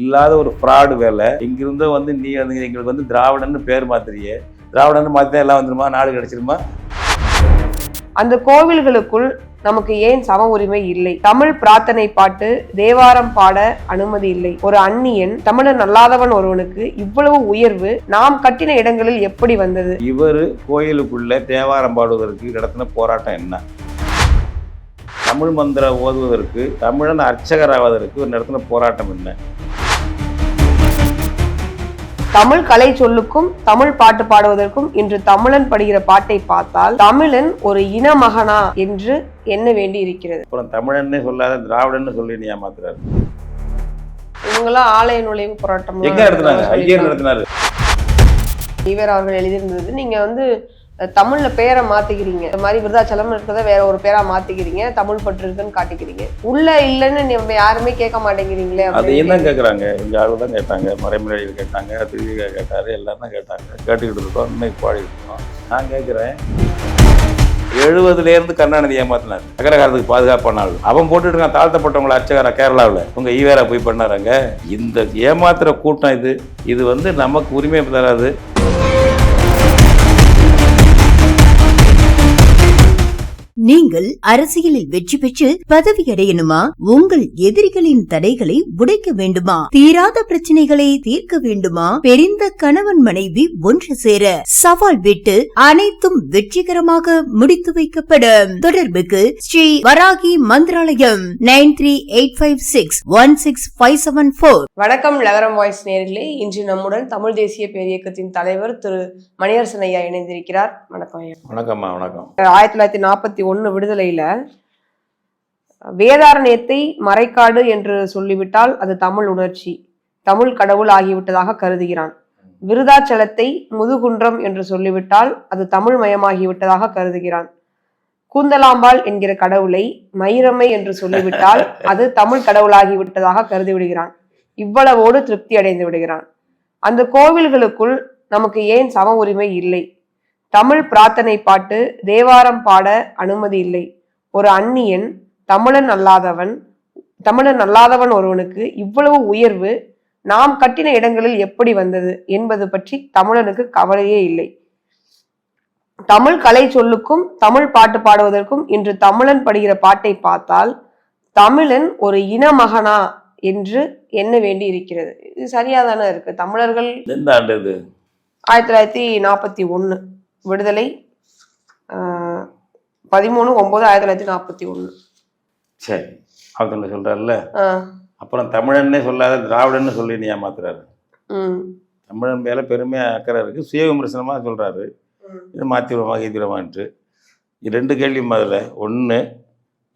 இல்லாத ஒரு ஃப்ராடு வேலை. இங்கிருந்தோ வந்து நீ வந்து எங்களுக்கு வந்து திராவிடன்னு பேர் மாத்திரியே திராவிடன்னு மாற்றி எல்லாம் வந்துருமா? நாடு கிடைச்சிருமா? அந்த கோவில்களுக்குள் நமக்கு ஏன் சம உரிமை இல்லை? தமிழ் பிரார்த்தனை பாட்டு தேவாரம் பாட அனுமதி இல்லை. ஒரு அந்நியன் தமிழன் அல்லாதவன் ஒருவனுக்கு இவ்வளவு உயர்வு நாம் கட்டின இடங்களில் எப்படி வந்தது? இவர் கோயிலுக்குள்ள தேவாரம் பாடுவதற்கு நடத்தின போராட்டம் என்ன? தமிழ் மந்திரம் ஓதுவதற்கு தமிழன் அர்ச்சகராவதற்கு ஒரு நடத்தின போராட்டம் என்ன? தமிழ் கலை சொல்லுக்கும் தமிழ் பாட்டு பாடுவதற்கும் இன்று தமிழன் படுகிற பாட்டை பார்த்தால் தமிழன் ஒரு இன மகனா என்று எண்ண வேண்டி இருக்கிறது. அப்புறம் தமிழன்னே சொல்லாத திராவிடன்னு சொல்லி நீ ஏமாத்துறாரு. இவங்கெல்லாம் ஆலய நுழைவு போராட்டம் எங்க நடத்தினாங்க? ஐயர் நடத்தினாரு. ஈவர் அவர்கள் எழுதியிருந்தது. நீங்க வந்து தமிழ்ல பேரை மாத்திக்கிறீங்க. இந்த மாதிரி விருதாச்சலம் இருக்கிறத வேற ஒரு பேரா மாத்திக்கிறீங்க. தமிழ் பற்று இருக்குன்னு காட்டிக்கிறீங்க. உள்ள இல்லைன்னு நம்ம யாருமே கேட்க மாட்டேங்கிறீங்களே அதையும் தான் கேட்குறாங்க எங்கள் ஆளு தான் கேட்டாங்க. மறைமுறையில் கேட்டாங்க. திருவிழா கேட்டார். எல்லாம் தான் கேட்டாங்க. கேட்டுக்கிட்டு இருக்கோம். இன்னைக்கு பாடிட்டு இருக்கோம். நான் கேட்குறேன் எழுபதுலேருந்து கருணாநிதி ஏமாத்தினார். அகரகாரத்துக்கு பாதுகாப்பான ஆள். அவன் போட்டுட்டு இருக்கான். தாழ்த்தப்பட்டவங்களை அர்ச்சகரா கேரளாவில். உங்க ஈவேரா போய் பண்ணாராங்க இந்த ஏமாத்துற கூட்டம் இது. இது வந்து நமக்கு உரிமை தராது. நீங்கள் அரசியலில் வெற்றி பெற்று பதவி அடையணுமா உங்கள் எதிரிகளின் தடைகளை உடைக்க வேண்டுமா? தீராத பிரச்சனைகளை தீர்க்க வேண்டுமா? பெரிந்த கணவன் மனைவி ஒன்று சேர சவால் விட்டு அனைத்தும் வெற்றிகரமாக முடித்து வைக்கப்படும். தொடர்புக்கு Sri Varahi Mantralayam nine three eight five six one six five seven four. வணக்கம் லகரம் வாய்ஸ் நேர்களே. இன்று நம்முடன் தமிழ் தேசிய பேரியக்கத்தின் தலைவர் திரு மணியரசன் ஐயா இணைந்திருக்கிறார். வணக்கம் ஐயா. வணக்கம்மா வணக்கம். ஆயிரத்தி தொள்ளாயிரத்தி நாற்பத்தி ஒன்று விடுதலையில் வேதாரண்யத்தை மறைக்காடு என்று சொல்லிவிட்டால் அது தமிழ் உணர்ச்சி. தமிழ் கடவுள் ஆகிவிட்டதாக கருதுகிறான். விருதாச்சலத்தை முதுகுன்றம் என்று சொல்லிவிட்டால் அது தமிழ் மயமாகிவிட்டதாக கருதுகிறான். கூந்தலாம்பாள் என்கிற கடவுளை மயிரம்மை என்று சொல்லிவிட்டால் அது தமிழ் கடவுளாகிவிட்டதாக கருதி விடுகிறான் இவ்வளவோடு திருப்தி அடைந்து விடுகிறான். அந்த கோவில்களுக்குள் நமக்கு ஏன் சம உரிமை இல்லை? தமிழ் பிரார்த்தனை பாட்டு தேவாரம் பாட அனுமதி இல்லை. ஒரு அந்நியன் தமிழன் அல்லாதவன் தமிழன் அல்லாதவன் ஒருவனுக்கு இவ்வளவு உயர்வு நாம் கட்டின இடங்களில் எப்படி வந்தது என்பது பற்றி தமிழனுக்கு கவலையே இல்லை. தமிழ் கலை சொல்லுக்கும் தமிழ் பாட்டு பாடுவதற்கும் இன்று தமிழன் படுகிற பாட்டை பார்த்தால் தமிழன் ஒரு இன மகனா என்று எண்ண வேண்டி இருக்கிறது இது சரியாதானே இருக்கு? தமிழர்கள் எந்த ஆண்டு இது ஆயிரத்தி தொள்ளாயிரத்தி நாற்பத்தி ஒன்று விடுதலை பதிமூணு ஒன்பது ஆயிரத்தி தொள்ளாயிரத்தி நாற்பத்தி ஒன்று. சரி அவர் சொல்கிறார்ல அப்புறம் தமிழன்னே சொல்லாத திராவிடன்னு சொல்லி நீ ஏமாத்துறாரு. தமிழன் மேலே பெருமையாக அக்கறை இருக்குது சுய விமர்சனமாக சொல்கிறாரு இது மாற்றிடுவோமா கீத்திடுவான்ட்டு ரெண்டு கேள்வியும் அதில் ஒன்று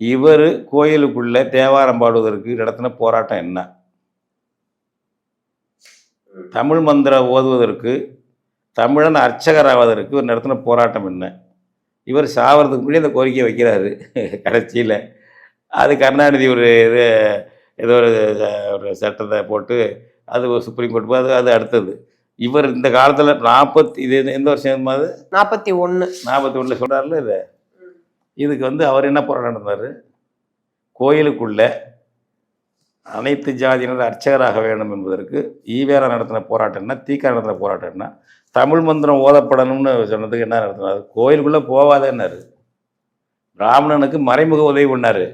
இவர் கோயிலுக்குள்ள தேவாரம் பாடுவதற்கு நடத்தின போராட்டம் என்ன? தமிழ் மந்திரம் ஓதுவதற்கு தமிழன் அர்ச்சகராவதற்கு ஒரு நடத்தின போராட்டம் என்ன? இவர் சாவறதுக்கு முன்னாடி அந்த கோரிக்கையை வைக்கிறாரு. கடைசியில். அது கருணாநிதி ஒரு இது ஏதோ ஒரு ஒரு சட்டத்தை போட்டு அது சுப்ரீம் கோர்ட் போய் அது அது அடுத்தது. இவர் இந்த காலத்தில் நாற்பத்தி இது எந்த வருஷம் அது? நாற்பத்தி ஒன்று நாற்பத்தி ஒன்றில் சொல்கிறாருல இது? இதுக்கு வந்து அவர் என்ன போராட்டம் நடந்தார்? கோயிலுக்குள்ள அனைத்து ஜாதியினர் அர்ச்சகராக வேண்டும் என்பதற்கு ஈவேரா நடத்தின போராட்டம் என்ன? தீக்கா நடத்தின போராட்டம் என்ன? தமிழ் மந்திரம் ஓதப்படணும்னு சொன்னதுக்கு என்ன நடத்தினார் கோயிலுக்குள்ளே போவாதேன்னாரு. பிராமணனுக்கு மறைமுக உதவி பண்ணார்.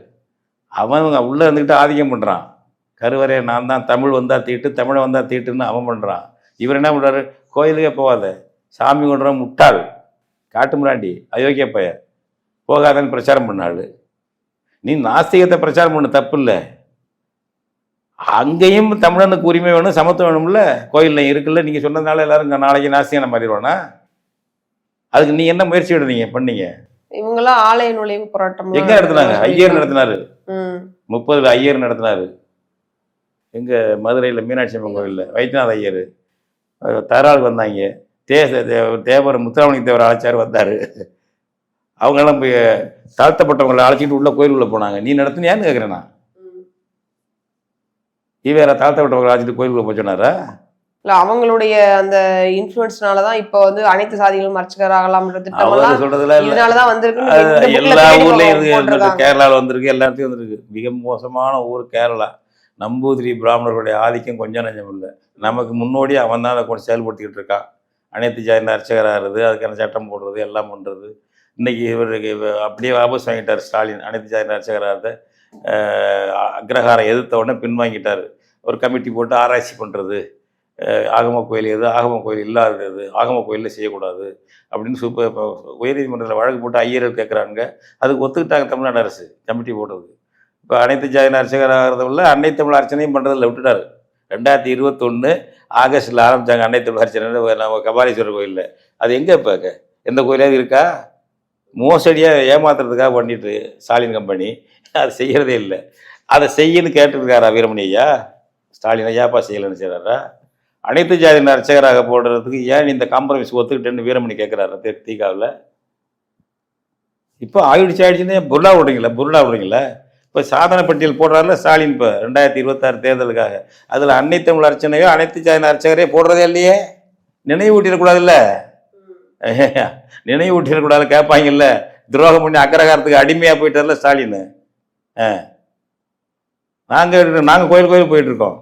அவன் உள்ளே இருந்துக்கிட்டு ஆதிக்கம் பண்ணுறான் கருவறையை நான் தான் தமிழ் வந்தால் தீட்டு தமிழை வந்தால் தீட்டுன்னு அவன் பண்ணுறான் இவர் என்ன பண்ணுறாரு கோயிலுக்கே போகாத. சாமி கொண்டுறோம் முட்டாள். காட்டு முராண்டி அயோக்கிய பையன். போகாதன்னு பிரச்சாரம் பண்ணாள் நீ நாஸ்திகத்தை பிரச்சாரம் பண்ண தப்பு இல்லை. அங்கேயும் தமிழனுக்கு உரிமை வேணும் சமத்துவம் வேணும்ல? கோயிலில் இருக்குல்ல நீங்கள் சொன்னதுனால எல்லாரும் இங்க நாளைக்கு நாஸ்திகனை மாறிடுவானா அதுக்கு நீ என்ன முயற்சி எடுத்தீங்க பண்ணீங்க? இவங்கெல்லாம் ஆலய நுழைவு போராட்டம் எங்க நடத்தினாங்க? ஐயர் நடத்தினாரு. முப்பதுல ஐயர் நடத்தினாரு. எங்க மதுரையில் மீனாட்சி அம்மன் கோயிலில் வைத்தியநாத ஐயர். தராள் வந்தாங்க தே தேவர் முத்துராமலிங்க தேவர் அழைச்சார் வந்தார். அவங்கெல்லாம் போய் தாழ்த்தப்பட்டவங்களை அழைச்சிட்டு உள்ள கோயிலுக்குள்ள போனாங்க. நீ நடத்தினியான்னு கேட்குறேன் நான். ஈவேரா தாழ்த்தப்பட்டவங்களை அழைச்சிட்டு கோயிலுக்குள்ள போய் சொன்னாரா? இல்ல அவங்களுடைய அந்த இன்ஃபுளுன்ஸ்னால தான் இப்போ வந்து அனைத்து சாதிகளும் அர்ச்சகராகலாம்ன்ற திட்டம் சொல்றதுல வந்திருக்குன்னு இந்த bookல எல்லா ஊர்லயும் இருக்கு. கேரளாவில் வந்திருக்கு எல்லா இடத்துலையும் வந்திருக்கு மிக மோசமான ஊர் கேரளா. நம்பூதிரி பிராமணர்களுடைய ஆதிக்கம் கொஞ்சம் நஞ்சம் இல்லை. நமக்கு முன்னோடி அவன் தான் அதை கொஞ்சம் செயல்படுத்திக்கிட்டு இருக்கான் அனைத்து ஜாதியின் அர்ச்சகராகிறது அதுக்கான சட்டம் போடுறது எல்லாம் பண்ணுறது இன்னைக்கு இவருக்கு இவ- அப்படியே வாபஸ் வாங்கிட்டார் ஸ்டாலின். அனைத்து ஜாதியின் அர்ச்சகராக அக்ரஹாரம் எதிர்த்த உடனே பின்வாங்கிட்டார். ஒரு கமிட்டி போட்டு ஆராய்ச்சி பண்ணுறது ஆகம கோயில் எது ஆகம கோயில் இல்லாதது ஆகம கோயிலில் செய்யக்கூடாது அப்படின்னு சூப்பர் இப்போ உயர்நீதிமன்றத்தில் வழக்கு போட்டு ஐயர்கள் கேட்குறாங்க அதுக்கு ஒத்துக்கிட்டாங்க தமிழ்நாடு அரசு கமிட்டி போடுறது. இப்போ அனைத்து ஜாதியின் அர்ச்சகராகிறதுல அன்னை தமிழ் அர்ச்சனையும் பண்ணுறதில்ல விட்டுட்டார். ரெண்டாயிரத்தி இருபத்தொன்று ஆகஸ்ட்டில் ஆரம்பித்தாங்க அன்னை தமிழ் அர்ச்சனை நம்ம கபாலீஸ்வரர் கோயிலில். அது எங்கே இப்போ எந்த கோயிலாவது இருக்கா? மோசடியாக ஏமாத்துறதுக்காக பண்ணிட்டு ஸ்டாலின் கம்பெனி அது செய்கிறதே இல்லை. அதை செய்யன்னு கேட்டுருக்காரா வீரமணி ஐயா? ஸ்டாலின் ஐயாப்பா செய்யலைன்னு செய்கிறாரா அனைத்து ஜாதியின் அர்ச்சகராக போடுறதுக்கு ஏன் இந்த காம்ப்ரமைஸ் ஒத்துக்கிட்டேன்னு வீரமணி கேட்குறாரு தீகாவில்? இப்போ ஆயிடுச்சு ஆயிடுச்சுன்னு புருளா விடுறீங்களா புருளா விடுறீங்களா இப்போ சாதன பட்டியல் போடுறாருல ஸ்டாலின் இப்போ ரெண்டாயிரத்தி இருபத்தாறு தேர்தலுக்காக. அதில் அன்னை தமிழ் அர்ச்சனையோ அனைத்து ஜாதியின் அர்ச்சகரே போடுறதே இல்லையே? நினைவூட்டிடக்கூடாதுல்ல? நினைவூட்டிடக்கூடாது கேட்பாங்கல்ல துரோகம் பண்ணி அக்கரகாரத்துக்கு அடிமையாக போயிட்டார்ல ஸ்டாலின். ஆ. நாங்கள் நாங்கள் கோயில் கோயில் போயிட்டுருக்கோம்.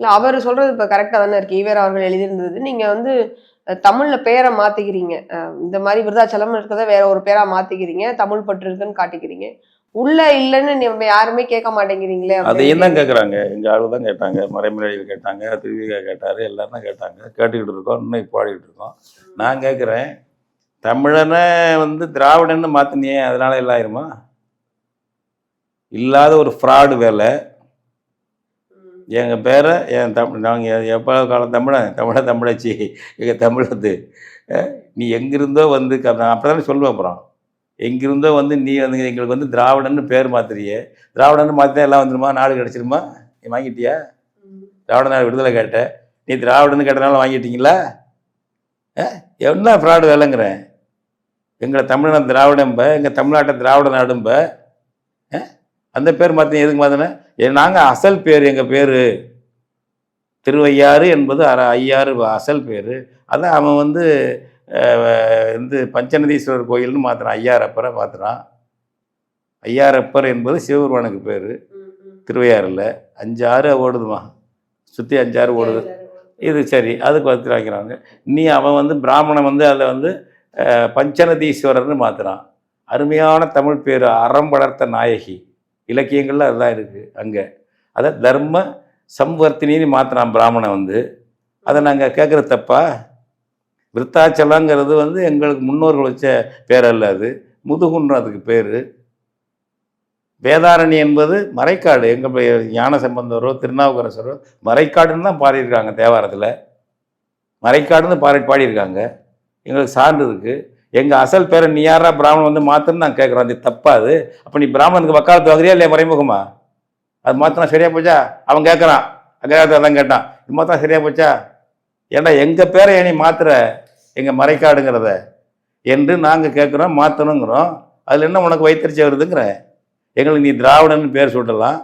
இல்ல அவர் சொல்றது இப்ப கரெக்டா தானே இருக்கு. ஈவேரா அவர்கள் எழுதியிருந்தது. நீங்க வந்து தமிழ்ல பேரை மாத்திக்கிறீங்க. அஹ், இந்த மாதிரி விருதாச்சலம் இருக்கிறத வேற ஒரு பேரா மாத்திக்கிறீங்க. தமிழ் பற்று இருக்குன்னு காட்டிக்கிறீங்க. உள்ள இல்லைன்னு நம்ம யாருமே கேட்க மாட்டேங்கிறீங்களே அதையும். தான் கேட்குறாங்க எங்கள் ஆளு தான் கேட்டாங்க. மறைமுறையில் கேட்டாங்க. திருவிகா கேட்டார். எல்லாரும் தான் கேட்டாங்க. கேட்டுக்கிட்டு இருக்கோம். இன்னும் இப்போ பாடிக்கிட்டு இருக்கோம். நான் கேட்குறேன் தமிழனை வந்து திராவிடன்னு மாற்றினியே அதனால எல்லாம் ஆயிருமா இல்லாத ஒரு ஃப்ராடு வேலை. எங்கள் பேரை என் தமிழ் நாங்கள் எப்போ காலம் தமிழன்? தமிழ தமிழச்சி எங்கள் தமிழத்து. நீ எங்கிருந்தோ வந்து க- நான் அப்படி தானே சொல்லுவேன் அப்புறம். எங்கிருந்தோ வந்து நீ வந்து எங்களுக்கு வந்து திராவிடன்னு பேர் மாத்துறியே. திராவிடன்னு மாற்றி எல்லாம் வந்துருமா? நாடு கிடச்சிருமா? நீ வாங்கிட்டியா? திராவிட நாடு விடுதலை கேட்ட. நீ திராவிடன்னு கேட்டனால வாங்கிட்டீங்களா? என்ன ஃப்ராடு வேலைங்கிறேன்? எங்களை தமிழனை திராவிடம்ப எங்கள் தமிழ்நாட்டை திராவிட நாடும்ப? அந்த பேர் மாற்றின எதுக்கு மாற்றினேன் நாங்கள் அசல் பேர் எங்கள் பேர்? திருவையாறு என்பது அர ஐயாறு அசல் பேர். அதான் அவன் வந்து வந்து பஞ்சநதீஸ்வரர் கோயில்னு மாற்றுறான் ஐயாரப்பரை மாற்றுறான் ஐயாரப்பர் என்பது சிவபெருமானுக்கு பேர். திருவையாறில். அஞ்சு ஆறு ஓடுதுமா? சுற்றி அஞ்சாறு ஓடுது. இது சரி அதுக்கு வந்து வைக்கிறாங்க நீ அவன் வந்து பிராமணன் வந்து அதில் வந்து பஞ்சநதீஸ்வரர்னு மாற்றுறான் அருமையான தமிழ் பேர் அறம் வளர்த்த நாயகி. இலக்கியங்களில் அதுதான் இருக்குது அங்கே. அதை தர்ம சம்வர்த்தினின்னு மாற்றுறான் பிராமணன் வந்து. அதை நாங்கள் கேட்குற தப்பா? விருத்தாச்சலங்கிறது வந்து எங்களுக்கு முன்னோர்கள் வச்ச பேரல்ல அது. முதுகுன்றம் அதுக்கு பேர். வேதாரணி என்பது மறைக்காடு. எங்கள் ஞான சம்பந்தரோ திருநாவுக்கரசரோ மறைக்காடுன்னு தான் பாடியிருக்காங்க தேவாரத்தில். மறைக்காடுன்னு பாடி பாடியிருக்காங்க. எங்களுக்கு சான்று இருக்குது எங்கள் அசல் பேரை நீ யாரா பிராமணன் வந்து மாற்றுன்னு நான் கேட்குறோம் அது தப்பா அது அப்போ நீ பிராமணனுக்கு வக்காலத்து வாங்குறியா இல்லையா மறைமுகமா? அது மாற்றினா சரியா போச்சா? அவன் கேட்குறான் அக்ரஹாரத்தை தான் கேட்டான். இது மாத்திரம் சரியா போச்சா? ஏன்னா எங்கள் பேரை ஏன் நீ மாத்துற? எங்கள் மறைக்காடுங்கிறத. என்று நாங்கள் கேட்குறோம் மாற்றணுங்கிறோம் அதில் என்ன உனக்கு வைத்தறிச்சை வருதுங்கிற? எங்களுக்கு நீ திராவிடன்னு பேர் சொல்லலாம்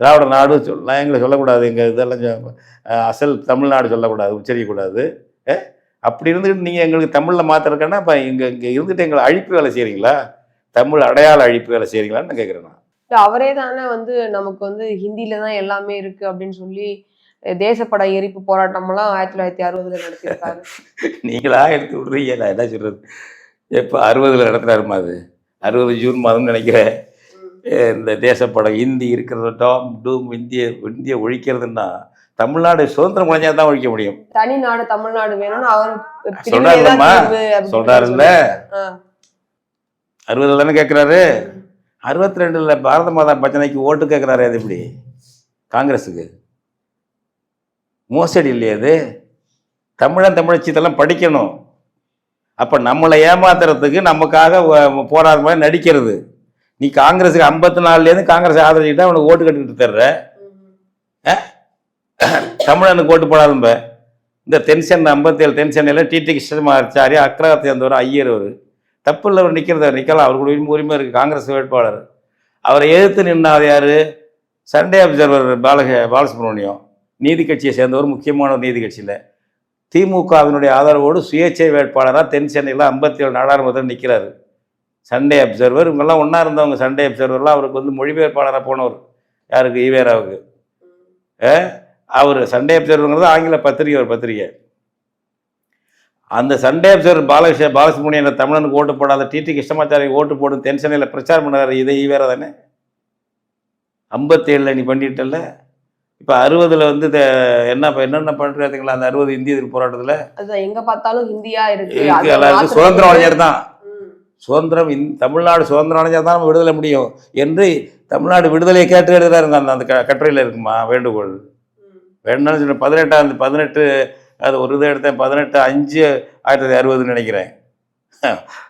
திராவிட நாடு சொல்லலாம் எங்களை சொல்லக்கூடாது. எங்கள் இதெல்லாம் அசல் தமிழ்நாடு சொல்லக்கூடாது உச்சரிக்கக்கூடாது. ஏ? அப்படி இருந்துக்கிட்டு நீங்கள் எங்களுக்கு தமிழில் மாற்றுறதுக்கானா இப்போ இங்கே இங்கே இருந்துட்டு எங்களை அழிப்பு வேலை செய்கிறீங்களா தமிழ் அடையாள அழிப்பு வேலை செய்கிறீங்களான்னு கேட்குறேன் நான். அவரே தானே வந்து நமக்கு வந்து ஹிந்தில தான் எல்லாமே இருக்கு அப்படின்னு சொல்லி தேசப்பட எரிப்பு போராட்டம்லாம் ஆயிரத்தி தொள்ளாயிரத்தி அறுபதுல நடத்தியிருக்காரு. நீங்களா எடுத்து விட்றீங்க? நான் என்ன சொல்கிறது எப்போ அறுபதில் நடத்துகிறாருமா அது. அறுபது ஜூன் மாதம்னு நினைக்கிறேன். இந்த தேசப்படம் இந்தி இருக்கிறது டாம் டூம் இந்திய இந்திய ஒழிக்கிறதுன்னா தமிழ்நாடு சுதந்திரம் குறைஞ்சா தான் ஒழிக்க முடியும். தனி நாடு தமிழ்நாடு வேணும்னு அவர் அப்படின்னு சொல்றாருல்ல. அறுபதில் தானே கேட்குறாரு அறுபத்தி ரெண்டுல பாரத மாதா பச்சனைக்கு ஓட்டு கேட்குறாரு அது எப்படி? காங்கிரஸுக்கு. மோசடி இல்லையா அது? தமிழன் தமிழச்சி இதெல்லாம் படிக்கணும். அப்போ நம்மளை ஏமாத்துறதுக்கு நமக்காக வ- போராட மாதிரி நடிக்கிறது. நீ காங்கிரஸுக்கு ஐம்பத்தி நாலுலேருந்து காங்கிரஸ் ஆதரிச்சுட்டா அவனுக்கு ஓட்டு கட்டிக்கிட்டு தர்ற. தமிழனுக்கு ஓட்டு போடாதும்ப. இந்த தென்சென்னை ஐம்பத்தேழு தென்சென்னையில் டிடி கிருஷ்ணமாச்சாரி அக்ரகத்தை சேர்ந்தவர் ஐயர் அவர் தப்பு இல்லை அவர். நிற்கிறத நிற்கலாம் அவருக்கு உரிமை உரிமை இருக்குது காங்கிரஸ் வேட்பாளர். அவரை எதிர்த்து நின்னார் யார்? சண்டே அப்சர்வர் பாலக பாலசுப்ரமணியம். நீதி கட்சியை சேர்ந்தவர் முக்கியமான ஒரு நீதி கட்சியில். திமுகவினுடைய ஆதரவோடு சுயேட்சை வேட்பாளராக தென் சென்னையில் ஐம்பத்தி ஏழு நாடாளுமன்றத்தில் நிற்கிறாரு சண்டே அப்சர்வர் இவங்கெல்லாம் ஒன்றா இருந்தவங்க சண்டே அப்சர்வர்லாம் அவருக்கு வந்து மொழிபெயர்ப்பாளராக போனவர். யாருக்கு? ஈவேராவுக்கு. அவர் சண்டே அப்சர்வருங்கிறது ஆங்கில பத்திரிகை ஒரு பத்திரிகை. அந்த சண்டே அப்சர்வர் பாலகிருஷ்ண பாலசுப்ரமணியன் தமிழனுக்கு ஓட்டு போடாத டிடி கிருஷ்ணமாச்சாரி ஓட்டு போடும் தென்சென்னையில் பிரச்சாரம் பண்ணாரு இதை வேற தானே. ஐம்பத்தேழில் நீ பண்ணிட்டல இப்போ அறுபதில் வந்து என்ன என்னென்ன பண்ணுறதுங்களா அந்த அறுபது இந்திய எதிர்ப்பு போராட்டத்தில்? எங்க பார்த்தாலும் ஹிந்தியா இருக்கு. எல்லாருக்கும் சுதந்திரம் அடைஞ்சர் தான். சுதந்திரம் இந் தமிழ்நாடு சுதந்திரம் அடைஞ்சால் தான் நம்ம விடுதலை முடியும். என்று தமிழ்நாடு விடுதலையை கேட்டு எழுதுறாருங்க அந்த அந்த கட்டுரையில் இருக்குமா வேண்டுகோள். வேணும்னாலும் வேணும்னு சொன்ன பதினெட்டாம் பதினெட்டு அது ஒரு இதை எடுத்தேன் பதினெட்டு அஞ்சு ஆயிரத்தி தொள்ளாயிரத்தி அறுபதுன்னு நினைக்கிறேன்.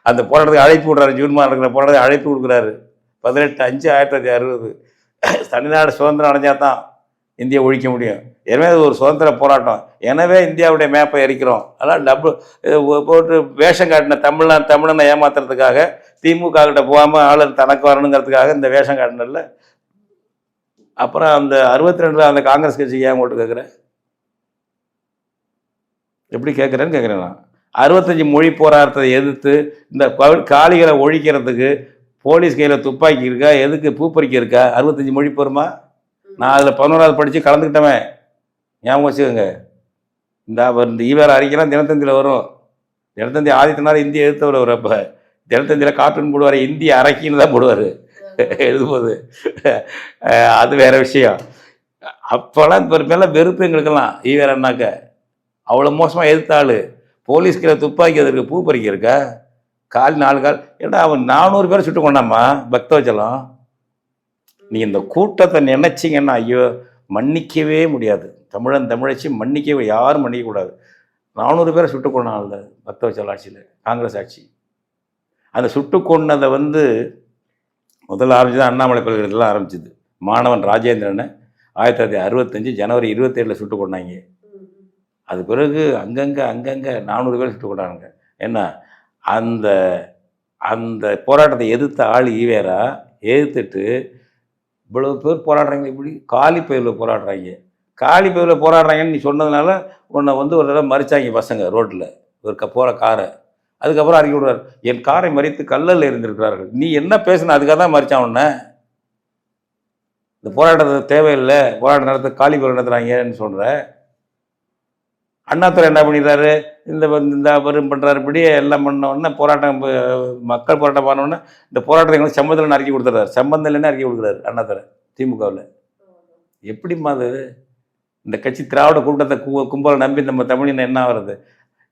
அந்த போராட்டத்துக்கு அழைப்பு விடுறாரு ஜூன் மாதம் இருக்கிற போராட்டத்தை அழைப்பு கொடுக்குறாரு. பதினெட்டு அஞ்சு ஆயிரத்தி தொள்ளாயிரத்தி அறுபது. தமிழ்நாடு சுதந்திரம் அடைஞ்சால் தான் இந்தியா ஒழிக்க முடியும். எனவே அது ஒரு சுதந்திர போராட்டம். எனவே இந்தியாவுடைய மேப்பை எரிக்கிறோம். அதெல்லாம் டபுள் போட்டு வேஷம் காட்டின தமிழ்நாடு தமிழனை ஏமாத்துறதுக்காக திமுக கிட்ட போகாமல் ஆளுநர் தனக்கு வரணுங்கிறதுக்காக இந்த வேஷம் காட்டினல அப்புறம் அந்த அறுபத்தி ரெண்டில் அந்த காங்கிரஸ் கட்சிக்கு ஏன் ஓட்டு கேட்குறேன் எப்படி கேட்குறேன்னு கேட்குறேன் நான். அறுபத்தஞ்சி மொழி போராட்டத்தை எதிர்த்து இந்த கா- காளிகளை ஒழிக்கிறதுக்கு போலீஸ் கையில் துப்பாக்கி இருக்கா? எதுக்கு பூப்பறிக்க இருக்கா? அறுபத்தஞ்சு மொழி போருமா? நான் அதில் பதினோராவது படித்து கலந்துக்கிட்டவன். ஞாபகம் வச்சுக்கோங்க. இந்த இந்த ஈவேர அறிக்கைலாம் தினத்தந்தியில் வரும். தினத்தந்தி ஆதித்தனார் இந்திய எதிர்த்தவர் அப்போ. தினத்தந்தியில் கார்ட்டூன் போடுவார். இந்திய அரைக்கின்னு தான் போடுவார். எழுதும்போது. அது வேற விஷயம். அப்போல்லாம் இப்போ மேலே வெறுப்பு எங்களுக்கெல்லாம். ஈவேரன்னாக்க அவ்வளோ மோசமாக எதிர்த்தாள் போலீஸ் கீழே துப்பாக்கி அதற்கு பூ பறிக்க இருக்கா கால் நாலு கால். ஏன்னா அவன் நானூறு பேரை சுட்டு கொண்டாமா பக்தவச்சலம். நீ இந்த கூட்டத்தை நினைச்சிங்கன்னா ஐயோ மன்னிக்கவே முடியாது. தமிழன் தமிழச்சி மன்னிக்கவே யாரும் மன்னிக்கக்கூடாது நானூறு பேரை சுட்டு கொண்டாங்கல்ல பக்தவச்சல் ஆட்சியில் காங்கிரஸ் ஆட்சி. அந்த சுட்டு கொண்டதை வந்து முதல்ல ஆரம்பிச்சது அண்ணாமலை பல்கலைக்கழகத்தில் ஆரம்பிச்சது. மாணவன் ராஜேந்திரனை ஆயிரத்தி தொள்ளாயிரத்தி அறுபத்தஞ்சு ஜனவரி இருபத்தேழில் சுட்டு கொண்டாங்க. அது பிறகு அங்கங்கே அங்கங்கே நானூறு பேர் சுட்டு கொண்டாங்க என்ன? அந்த அந்த போராட்டத்தை எதிர்த்த ஆள் ஈவேரா எதிர்த்துட்டு இவ்வளவு பேர் போராடுறாங்க இப்படி காலி பயிரில் போராடுறாங்க. காலி பயிரில் போராடுறாங்கன்னு நீ சொன்னதுனால உன்னை வந்து ஒரு தடவை மறிச்சாங்க பசங்க ரோட்டில் ஒரு க போகிற காரை. அதுக்கப்புறம் அறிக்கை விடுறார். என் காரை மறித்து கல்லல் இருந்திருக்கிறார்கள் நீ என்ன பேசுன? அதுக்காக தான் மறிச்சான் உன்ன. இந்த போராட்டத்தை தேவையில்லை. போராட்டம் நடத்த காலி பயிர் நடத்துகிறாங்கன்னு சொல்கிற அண்ணாத்துறை என்ன பண்ணிடுறாரு? இந்த இந்த வரும் பண்ணுறாரு இப்படியே எல்லாம் பண்ண போராட்டம் மக்கள் போராட்டம் பண்ண இந்த போராட்டத்தை எங்களுக்கு சம்பந்தம் அறிக்கை கொடுத்துறாரு சம்பந்தம் இல்லைன்னு அறிக்கை கொடுக்குறாரு அண்ணாத்துறை திமுகவில். எப்படிம்மா அது? இந்த கட்சி திராவிட கூட்டத்தை கு கும்பலை நம்பி நம்ம தமிழின் என்ன ஆகிறது?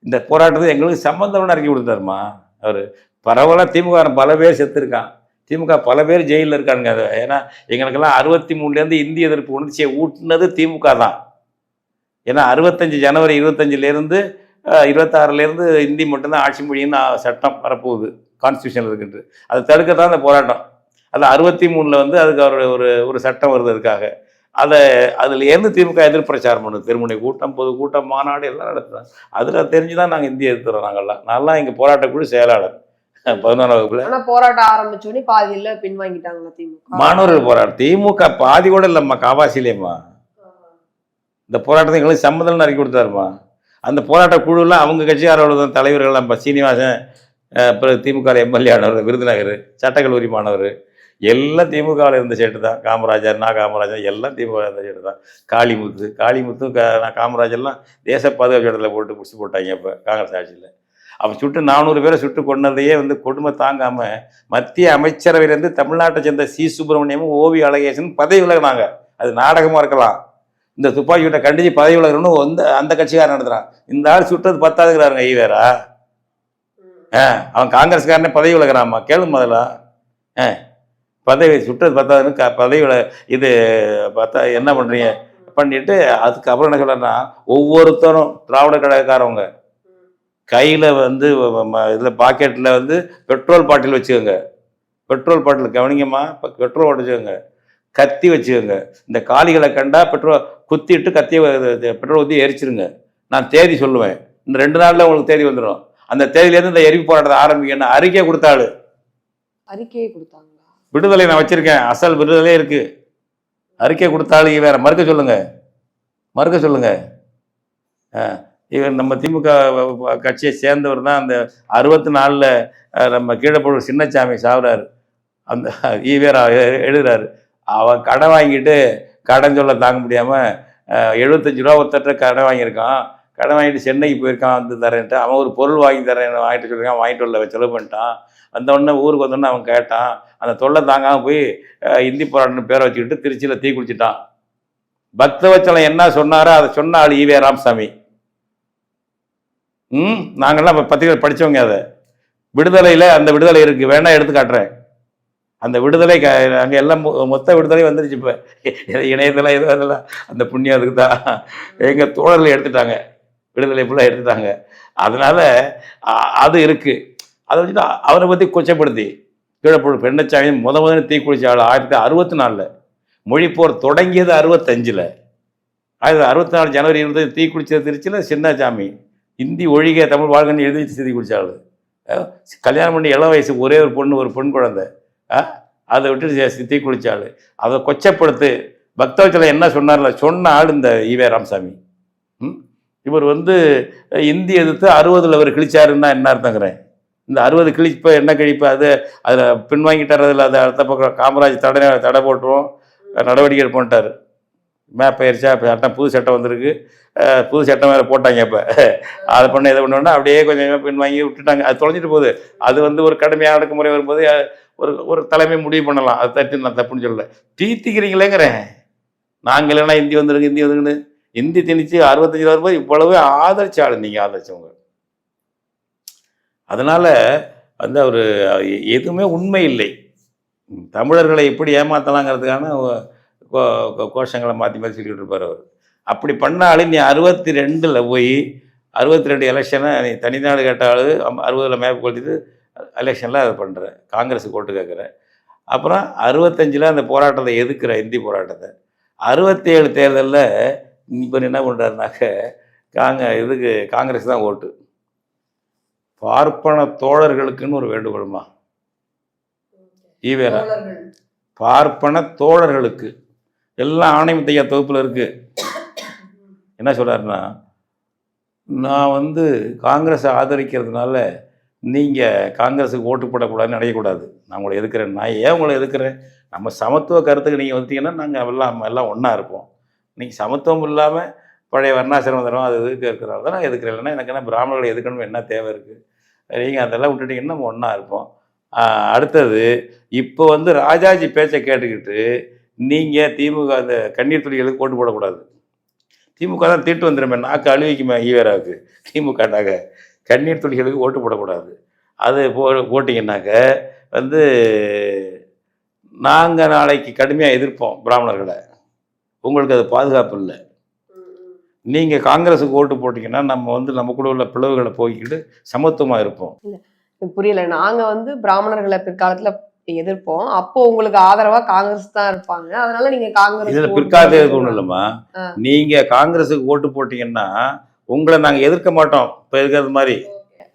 இந்த போராட்டத்தை எங்களுக்கு சம்மந்தம்னு அறிக்கை கொடுத்தாருமா அவர். பரவலாக திமுக பல பேர் செத்துருக்கான். திமுக பல பேர் ஜெயிலில் இருக்கானுங்க அது. ஏன்னா எங்களுக்கெல்லாம் அறுபத்தி மூணுலேருந்து இந்திய எதிர்ப்பு உணர்ச்சியை ஊட்டினது திமுக தான். ஏன்னா அறுபத்தஞ்சு ஜனவரி இருபத்தஞ்சிலேருந்து இருபத்தாறுலேருந்து இந்தி மட்டும்தான் ஆட்சி மொழின்னு சட்டம் வரப்போகுது. கான்ஸ்டியூஷனில் இருக்குன்ட்டு அதை தடுக்க தான் அந்த போராட்டம். அது அறுபத்தி மூணில் வந்து அதுக்கு அவருடைய ஒரு ஒரு சட்டம் வருது அதுக்காக. அதை அதில் இருந்து திமுக எதிர்ப்பு பிரச்சாரம் பண்ணுது? திருமுனை கூட்டம் பொது கூட்டம் மாநாடு எல்லாம் நடத்துகிறாங்க அதில் தெரிஞ்சு தான் நாங்கள் இந்திய எதிர்த்துறோம் நாங்கள்லாம். நான்லாம் எங்கள் போராட்டக்குழு செயலாளர். பதினோராம் வகுப்புல. ஆனா போராட்டம் ஆரம்பிச்ச உடனே பாதியில பின்வாங்கிட்டாங்களா திமுக? மாணவர்கள் போராட்டம். திமுக பாதி கூட இல்லைம்மா காவாசிலேம்மா இந்த போராட்டத்தை எங்களுக்கு சம்மதம்னு அறிக்கை கொடுத்தாருமா அந்த போராட்ட குழுவில் அவங்க கட்சியாரோட தலைவர்கள் நம்ம சீனிவாசன் அப்புறம் திமுக எம்எல்ஏ ஆனவர் விருதுநகர் சட்டக்கல்லூரி மாணவர் எல்லாம் திமுகவில் இருந்த சேட்டு தான். காமராஜர் நான் காமராஜர் எல்லாம் திமுக இருந்த சேட்டு தான். காளிமுத்து காளிமுத்தும் கா நான் காமராஜர்லாம் தேச பாதுகாப்பு சட்டத்தில் போட்டு பிடிச்சி போட்டாங்க இப்போ காங்கிரஸ் ஆட்சியில். அப்போ சுட்டு நானூறு பேரை சுட்டு கொன்னதையே வந்து கொடுமை தாங்காமல் மத்திய அமைச்சரவையிலேருந்து தமிழ்நாட்டை சேர்ந்த சி. சுப்பிரமணியமும் ஓவி அழகேசன் பதவி விலகினாங்க. அது நாடகமாக இருக்கலாம். இந்த துப்பாக்கி விட்ட கண்டிச்சு பதவி விலகணும்னு அந்த அந்த கட்சிக்காரன் நடத்துறான். இந்த ஆள் சுட்டது பத்தாதுங்கிறாருங்க ஈவேரா ஆ அவன் காங்கிரஸ்காரனே பதவி விலகிறாமா கேளு முதல்ல. ஆ. பதவி சுட்டது பத்தாதுன்னு க இது பார்த்தா என்ன பண்ணுறீங்க பண்ணிட்டு அதுக்கப்புறம் என்ன சொல்கிறேன்னா ஒவ்வொருத்தரும் திராவிட கழகக்காரவங்க. கையில் வந்து இதில் பாக்கெட்டில் வந்து பெட்ரோல் பாட்டில் வச்சுக்கோங்க. பெட்ரோல் பாட்டில் கவனிங்கம்மா இப்போ பெட்ரோல் பாட்டில் கத்தி வச்சுக்கோங்க. இந்த காளிகளை கண்டா பெட்ரோல் குத்திட்டு கத்தியை பெட்ரோல் ஊற்றி எரிச்சிருங்க. நான் தேதி சொல்லுவேன். இந்த ரெண்டு நாளில் உங்களுக்கு தேதி வந்துடும் அந்த தேதியிலேருந்து இந்த எரிப்பு போராட்டத்தை ஆரம்பிக்கணும் அறிக்கை கொடுத்தாள் அறிக்கையை கொடுத்தாங்க. விடுதலை நான் வச்சிருக்கேன். அசல் விடுதலை இருக்கு. அறிக்கை கொடுத்தாலும் வேற மறுக்க சொல்லுங்க. மறுக்க சொல்லுங்க. இவர் நம்ம திமுக கட்சியை சேர்ந்தவர் தான் அந்த அறுபத்தி நாலில் நம்ம கீழப்பொழுது சின்னச்சாமி சாவுறாரு. அந்த ஈவேரா எழுதுறாரு. அவன் கடன் வாங்கிட்டு கடன் சொல்ல தாங்க முடியாமல் எழுபத்தஞ்சு ரூபா ஒருத்தட்ட கடன் வாங்கியிருக்கான். கடன் வாங்கிட்டு சென்னைக்கு போயிருக்கான் வந்து தரேன்ட்டு. அவன் ஒரு பொருள் வாங்கி தரேன் வாங்கிட்டு சொல்லியிருக்கான் வாங்கிட்டு வரல செலவு பண்ணிட்டான். வந்த ஊருக்கு வந்தோடனே அவன் கேட்டான் அந்த தொல்லை தாங்காமல் போய் இந்தி போராட்டம் பேரை வச்சுக்கிட்டு திருச்சியில் தீ குளிச்சிட்டான். பக்தவச்சலம் என்ன சொன்னாரோ அதை சொன்ன ஆள் ஈவே ராமசாமி. ம் நாங்கள்லாம் இப்போ பத்திரிகை படித்தவங்க அதை. விடுதலையில் அந்த விடுதலை இருக்குது வேணா எடுத்து காட்டுறேன். அந்த விடுதலை க அங்கே எல்லாம் மொ- மொத்த விடுதலை வந்துருச்சு இப்போ. இணையதெல்லாம் எதுவும் அதெல்லாம் அந்த புண்ணியம் அதுக்கு தான். எங்கள் தோழர்கள் எடுத்துட்டாங்க. விடுதலை ஃபுல்லாக எடுத்துட்டாங்க. அதனால் அது இருக்குது அதை வச்சுட்டு அவரை பற்றி கொச்சப்படுத்தி. கீழப்பொழு பெண்ணச்சாமி முத முதல்ல தீக்குளிச்ச ஆள் ஆயிரத்தி அறுபத்தி நாலில். மொழிப்போர் தொடங்கியது அறுபத்தஞ்சில். ஆயிரத்தி அறுபத்தி நாலு ஜனவரி இருபது தீக்குளிச்சது திருச்சியில் சின்னசாமி இந்தி ஒழிக தமிழ் வாழ்கன்னு எழுதி செய்தி தீ குளிச்சாள் கல்யாணம் பண்ணி இளம் வயசு ஒரே ஒரு பொண்ணு ஒரு பெண் குழந்தை. ஆ? அதை விட்டு தீ குளிச்சாள் அதை கொச்சப்படுத்து பக்தவச்சலம் என்ன சொன்னார்ல சொன்ன ஆள் இந்த ஈவே ராமசாமி. ம்? இவர் வந்து இந்தி எதிர்த்து அறுபதில் அவர் கிழிச்சாருன்னா என்ன அர்த்தங்கிறேன். இந்த அறுபது கிழிப்பு என்ன கிழிப்பு அது அதில் பின்வாங்கிட்டார் அதில் அது அடுத்த பக்கம் காமராஜ் தடை தடை போட்டுருவோம் நடவடிக்கை எடுப்போன்ட்டார் மேப் ஆயிடுச்சா இப்போ சட்டம் புது சட்டம் வந்திருக்கு. புது சட்டம் வேறு போட்டாங்க இப்போ. அதை பண்ண இதை பண்ணோன்னா அப்படியே கொஞ்சம் கொஞ்சமாக பின்வாங்கி விட்டுட்டாங்க. அது தொலைஞ்சிட்டு போகுது. அது வந்து ஒரு கடுமையான அடக்குமுறை வரும்போது ஒரு ஒரு தலைமை முடிவு பண்ணலாம். அது தட்டு நான் தப்புன்னு சொல்லல. தீர்த்திக்கிறீங்களேங்கிறேன். நாங்கள் இல்லைன்னா ஹிந்தி வந்துருங்க ஹிந்தி வந்துருங்கன்னு. ஹிந்தி திணிச்சு அறுபத்தஞ்சு வரும்போது இவ்வளவு ஆதரிச்ச ஆளு நீங்கள் ஆதரிச்சவங்க. அதனால் வந்து அவர் எதுவுமே உண்மை இல்லை. தமிழர்களை எப்படி ஏமாத்தலாங்கிறதுக்கான கோ- கோ- கோஷங்களை மாற்றி மாற்றி சொல்லிட்டு இருப்பார் அவர். அப்படி பண்ணாலும் நீ அறுபத்தி ரெண்டில் போய் அறுபத்தி ரெண்டு எலெக்ஷனை நீ தனிநாடு கேட்டாலும் அறுபதில் மேப் கொடுத்துட்டு எலெக்ஷனில் அதை பண்ணுற காங்கிரஸுக்கு ஓட்டு கேட்குற அப்புறம் அறுபத்தஞ்சில் அந்த போராட்டத்தை எதுக்குற இந்தி போராட்டத்தை. அறுபத்தேழு தேர்தலில் இப்போ என்ன பண்ணுறாருனாக்க காங்க இதுக்கு காங்கிரஸ் தான் ஓட்டு. பார்ப்பன தோழர்களுக்குன்னு ஒரு வேண்டுகோளுமா? ஈவேரா. பார்ப்பன தோழர்களுக்கு. எல்லாம் ஆணையத்தையா தொகுப்பில் இருக்கு. என்ன சொல்றாருன்னா நான் வந்து காங்கிரஸை ஆதரிக்கிறதுனால நீங்கள் காங்கிரஸுக்கு ஓட்டு போடக்கூடாதுன்னு நினைக்கக்கூடாது. நான் உங்களை எதுக்குறேன் நான் ஏன் உங்களை எதுக்குறேன் நம்ம சமத்துவ கருத்துக்கு நீங்கள் வந்துட்டீங்கன்னா நாங்கள் எல்லாம் எல்லாம் ஒன்றா இருப்போம். நீங்கள் சமத்துவம் இல்லாமல் பழைய வர்ணாசிரம தரம் அது எதுக்கு இருக்கிறனால தான் நான் எதுக்குறேன் இல்லைன்னா எனக்கு என்ன பிராமணர்களை எதுக்கணும் என்ன தேவை இருக்குது நீங்கள் அதெல்லாம் விட்டுட்டீங்கன்னா நம்ம ஒன்றா இருப்போம். அடுத்தது இப்போ வந்து ராஜாஜி பேச்சை கேட்டுக்கிட்டு நீங்கள் திமுக அந்த கண்ணீர் துளிகளுக்கு ஓட்டு போடக்கூடாது. திமுக தான் தீட்டு வந்துடுமே நாக்கு அழுவிக்குமே ஈவேராவுக்கு. திமுகனாக்க கண்ணீர் துளிகளுக்கு ஓட்டு போடக்கூடாது. அது போ போட்டிங்கன்னாக்க வந்து நாங்கள் நாளைக்கு கடுமையாக எதிர்ப்போம் பிராமணர்களை. உங்களுக்கு அது பாதுகாப்பு இல்லை. நீங்கள் காங்கிரஸுக்கு ஓட்டு போட்டிங்கன்னா நம்ம வந்து நம்ம கூட உள்ள பிளவுகளை போய்க்கிட்டு சமத்துவமாக இருப்போம். புரியல. நாங்க வந்து பிராமணர்களை பிற்காலத்துல எதிர்ப்போம். அப்போ உங்களுக்கு ஆதரவா காங்கிரஸ் தான் இருப்பாங்க. அதனால நீங்க காங்கிரஸ் இதில் ஓட்டு பிற்காலத்து எதுக்கு போடணும். ஒன்றும் இல்லைம்மா. ஆ. நீங்கள் காங்கிரஸுக்கு ஓட்டு போட்டிங்கன்னா உங்களை நாங்கள் எதிர்க்க மாட்டோம். இப்போ இருக்கிறது மாதிரி.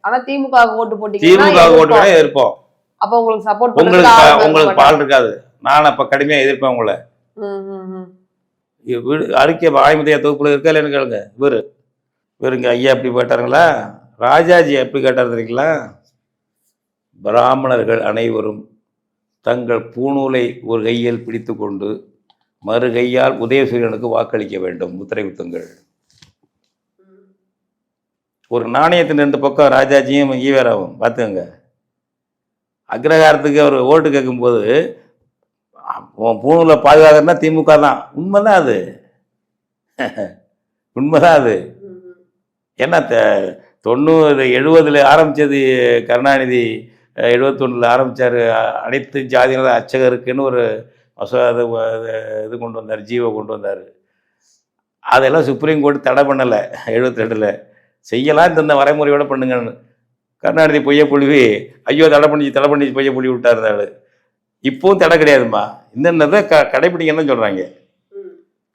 ஆனா திமுக ஓட்டு போட்டீங்கன்னா திமுக ஓட்டு. வேணா எதிர்ப்போம். அப்ப உங்களுக்கு சப்போர்ட் உங்களுக்கு உங்களுக்கு பால் இருக்காது. நான் அப்போ கடுமையாக எதிர்ப்பேன் உங்களை. அறிக்கை ஆய்மதியா தொகுப்புல இருக்கா இல்லைன்னு கேளுங்க. இவர். இவருங்க ஐயா எப்படி போயிட்டாருங்களா? ராஜாஜி எப்படி கேட்டார் தெரியுங்களா? பிராமணர்கள் அனைவரும் தங்கள் பூணூலை ஒரு கையில் பிடித்து கொண்டு மறு கையால் உதயசூரியனுக்கு வாக்களிக்க வேண்டும். முத்திரை ஒரு நாணயத்தின் ரெண்டு பக்கம் ராஜாஜியும் ஈவேராவும் பார்த்துக்கங்க. அக்ரஹாரத்துக்கு அவர் ஓட்டு கேட்கும்போது உன் பூணூலை பாதுகாக்கிறதுனா திமுக தான். உண்மைதான் அது. உண்மைதான் அது. ஏன்னா த- தொண்ணூறு எழுபதில் ஆரம்பித்தது கருணாநிதி எழுபத்தொன்னில் ஆரம்பித்தார் அனைத்து ஜாதியினர் அச்சகருக்குன்னு ஒரு மசோதா இது கொண்டு வந்தார் ஜீவோ கொண்டு வந்தார். அதெல்லாம் சுப்ரீம் கோர்ட் தடை பண்ணலை எழுபத்தி ரெண்டில் செய்யலாம் இந்த வரைமுறையோடு பண்ணுங்கன்னு. கருணாநிதி பொய்ய புழுவி ஐயோ தடை பண்ணி தடை பண்ணி பொய்ய புழுவி விட்டார் இந்த இப்போவும் தடை கிடையாதும்மா இன்னதை க கடைப்பிடிங்கன்னு சொல்கிறாங்க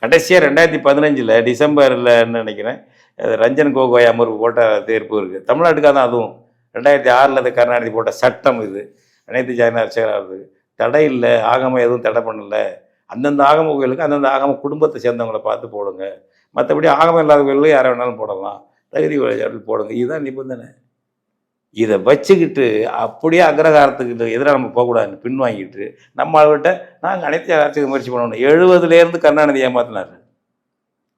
கடைசியாக ரெண்டாயிரத்தி பதினஞ்சில் டிசம்பரில் நினைக்கிறேன் ரஞ்சன் கோகோய் அமர்வு போட்ட தீர்ப்பு இருக்குது தமிழ்நாட்டுக்காக தான் அதுவும். ரெண்டாயிரத்தி ஆறில் அது கருணாநிதி போட்ட சட்டம் இது. அனைத்து ஜாயின இருக்குது தடை இல்லை ஆகமம் எதுவும் தடை பண்ணல. அந்தந்த ஆகம கோயிலுக்கு அந்தந்த ஆகம குடும்பத்தை சேர்ந்தவங்களை பார்த்து போடுங்க. மற்றபடி ஆகமம் இல்லாத கோயிலுக்கு யாரை வேணாலும் போடலாம். தகுதி உடையவர்கள் போடுங்க. இதுதான் நிபந்தனை. இதை வச்சுக்கிட்டு அப்படியே அக்ரகாரத்துக்கு எதிராக நம்ம போகக்கூடாதுன்னு பின்வாங்கிட்டு நம்ம ஆள்கிட்ட நாங்கள் அனைத்து அர்ச்சக முயற்சி பண்ணணும். எழுபதுலேருந்து கருணாநிதி ஏமாத்தினார்.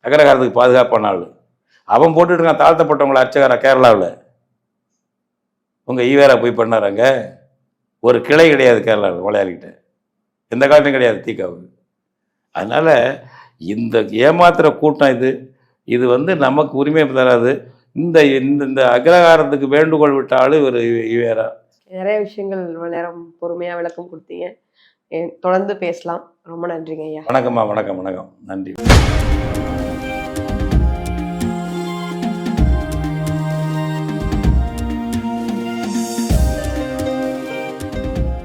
அக்ரகாரத்துக்கு பாதுகாப்பான ஆள். அவன் போட்டுட்டு இருக்கான் தாழ்த்தப்பட்டவங்கள அர்ச்சகரா கேரளாவில். உங்கள் ஈவேரா போய் பண்ணாராங்க ஒரு கிளை கிடையாது கேரளாவில் மலையாளிகிட்ட. எந்த காலத்தையும் கிடையாது தீக்காவுக்கு. அதனால் இந்த ஏமாத்துகிற கூட்டம் இது. இது வந்து நமக்கு உரிமை தராது. இந்த இந்த இந்த அக்ரஹாரத்துக்கு வேண்டுகோள் விட்டாலும் ஒரு ஈவேரா நிறைய விஷயங்கள் இவ்வளவு நேரம் பொறுமையா விளக்கம் கொடுத்தீங்க. தொடர்ந்து பேசலாம். ரொம்ப நன்றிங்க ஐயா. வணக்கம்மா வணக்கம் வணக்கம். நன்றி.